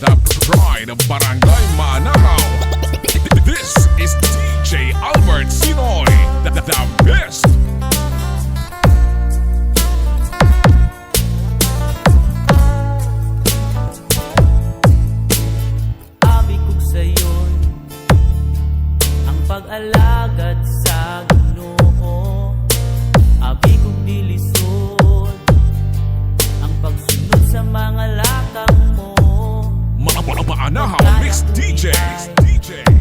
the pride of Barangay Manakaw. This is DJ Albert Sinoy, the, the best. Pag-alagad sa Ginoo Abi kog dilisod Ang pagsunod sa mga Maanahaw mix DJs. DJ.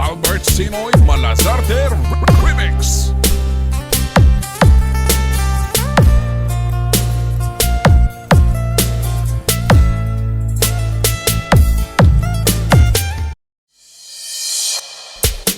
Albert Sinoy Malazarte Remix.